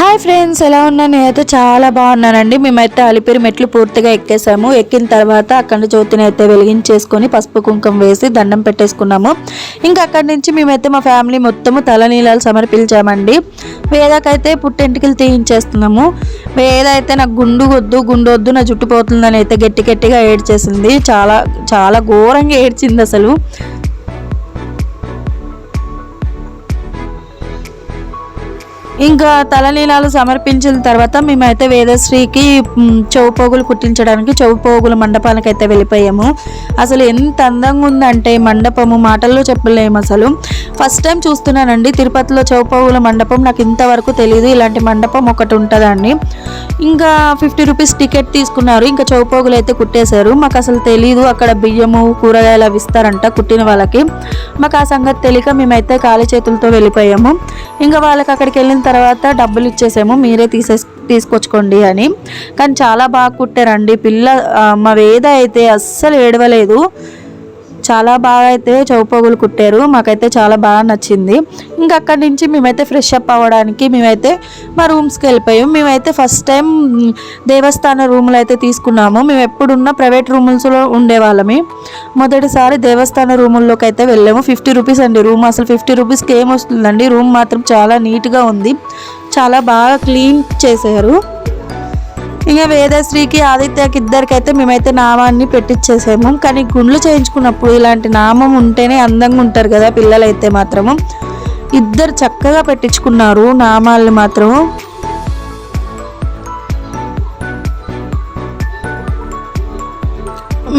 Hi friends ఎలా ఉన్నా నేనైతే చాలా బాగున్నానండి. మేమైతే అలిపిరి మెట్లు పూర్తిగా ఎక్కేసాము. ఎక్కిన తర్వాత అక్కడ జ్యోతిని అయితే వెలిగించేసుకొని పసుపు కుంకుమ వేసి దండం పెట్టేసుకున్నాము. ఇంకా అక్కడి నుంచి మేమైతే మా ఫ్యామిలీ మొత్తము తలనీలాలు సమర్పించామండి. వేదకైతే పుట్టెంటికలు తీయించేస్తున్నాము. వేద అయితే నాకు గుండు వద్దు గుండు వద్దు నా జుట్టు పోతుందని అయితే గట్టి గట్టిగా ఏడ్చేసింది. చాలా చాలా ఘోరంగా ఏడ్చింది అసలు. ఇంకా తలనీలాలు సమర్పించిన తర్వాత మేమైతే వేదశ్రీకి చౌపోగులు చెవు పోగులు కుట్టించడానికి చెవు పోగుల మండపానికి అయితే వెళ్ళిపోయాము. అసలు ఎంత అందంగా ఉందంటే మండపము మాటల్లో చెప్పలేము అసలు. ఫస్ట్ టైం చూస్తున్నానండి తిరుపతిలో చెవు పోగుల మండపం నాకు ఇంతవరకు తెలియదు ఇలాంటి మండపం ఒకటి ఉంటుందండి. ఇంకా ఫిఫ్టీ రూపీస్ టికెట్ తీసుకున్నారు ఇంకా చెవు పోగులు అయితే కుట్టేశారు. మాకు అసలు తెలియదు అక్కడ బియ్యము కూరగాయలు అవి ఇస్తారంట కుట్టిన వాళ్ళకి. మాకు ఆ సంగతి తెలియక మేమైతే ఖాళీ చేతులతో వెళ్ళిపోయాము. ఇంకా వాళ్ళకి అక్కడికి వెళ్ళిన తర్వాత డబ్బులు ఇచ్చేసాము మీరే తీసే తీసుకొచ్చుకోండి అని. కానీ చాలా బాగా కుట్టారండి. పిల్ల మా వేద అయితే అస్సలు ఏడవలేదు. చాలా బాగా అయితే చౌపోగులు కుట్టారు. మాకైతే చాలా బాగా నచ్చింది. ఇంకా అక్కడి నుంచి మేమైతే ఫ్రెష్ అప్ అవ్వడానికి మేమైతే మా రూమ్స్కి వెళ్ళిపోయాం. మేమైతే ఫస్ట్ టైం దేవస్థాన రూములు అయితే తీసుకున్నాము. మేము ఎప్పుడున్న ప్రైవేట్ రూమ్స్లో ఉండేవాళ్ళమి. మొదటిసారి దేవస్థాన రూముల్లోకి అయితే వెళ్ళాము. ఫిఫ్టీ రూపీస్ అండి రూమ్ అసలు ఫిఫ్టీ రూపీస్కి ఏం వస్తుందండి? రూమ్ మాత్రం చాలా నీట్గా ఉంది. చాలా బాగా క్లీన్ చేశారు. ఇంకా వేదశ్రీకి ఆదిత్యకి ఇద్దరికైతే మేమైతే నామాన్ని పెట్టించేసాము కానీ గుండ్లు చేయించుకున్నప్పుడు ఇలాంటి నామం ఉంటేనే అందంగా ఉంటారు కదా పిల్లలైతే మాత్రము. ఇద్దరు చక్కగా పెట్టించుకున్నారు నామాల్ని మాత్రము.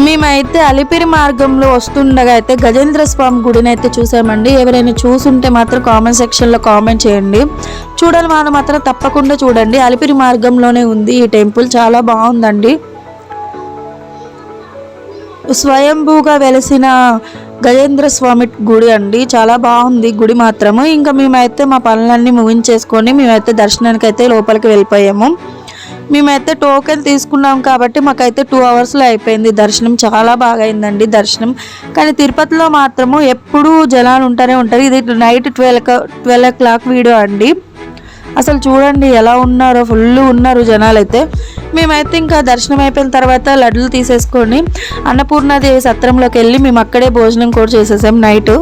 మేమైతే అలిపిరి మార్గంలో వస్తుండగా అయితే గజేంద్ర స్వామి గుడిని అయితే చూసామండి. ఎవరైనా చూసుంటే మాత్రం కామెంట్ సెక్షన్లో కామెంట్ చేయండి. చూడాలి మనం మాత్రం తప్పకుండా చూడండి. అలిపిరి మార్గంలోనే ఉంది ఈ టెంపుల్. చాలా బాగుందండి. స్వయంభూగా వెలిసిన గజేంద్ర స్వామి గుడి అండి. చాలా బాగుంది గుడి మాత్రము. ఇంకా మేమైతే మా పనులన్నీ ముగించేసుకొని మేమైతే దర్శనానికి అయితే లోపలికి వెళ్ళిపోయాము. మేమైతే టోకెన్ తీసుకున్నాం కాబట్టి మాకైతే టూ అవర్స్లో అయిపోయింది. దర్శనం చాలా బాగా అయిందండి దర్శనం. కానీ తిరుపతిలో మాత్రము ఎప్పుడూ జనాలు ఉంటూనే ఉంటారు. ఇది night twelve twelve o'clock video అండి. అసలు చూడండి ఎలా ఉన్నారో ఫుల్ ఉన్నారు జనాలు అయితే మేమైతే ఇంకా దర్శనం అయిపోయిన తర్వాత లడ్డులు తీసేసుకొని అన్నపూర్ణాదేవి సత్రంలోకి వెళ్ళి మేము అక్కడే భోజనం కూడా చేసేసాం నైట్.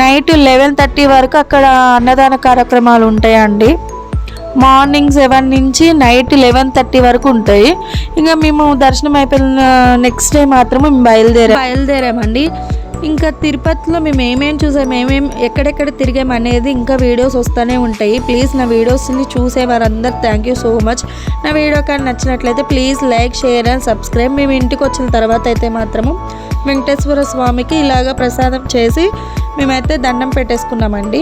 నైట్ లెవెన్ థర్టీ వరకు అక్కడ అన్నదాన కార్యక్రమాలు ఉంటాయండి. మార్నింగ్ సెవెన్ నుంచి నైట్ లెవెన్ థర్టీ వరకు ఉంటాయి. ఇంకా మేము దర్శనం అయిపోయిన నెక్స్ట్ డే మాత్రం మేము బయలుదేరా. బయలుదేరామండి. ఇంకా తిరుపతిలో మేము ఏమేమి చూసాం ఏమేం ఎక్కడెక్కడ తిరిగాం అనేది ఇంకా వీడియోస్ వస్తూనే ఉంటాయి. ప్లీజ్ నా వీడియోస్ని చూసే వారందరూ థ్యాంక్ యూ సో మచ్ నా వీడియో కానీ నచ్చినట్లయితే please like share and subscribe మేము ఇంటికి వచ్చిన తర్వాత అయితే మాత్రము వెంకటేశ్వర స్వామికి ఇలాగ ప్రసాదం చేసి మేమైతే దండం పెట్టేసుకున్నామండి.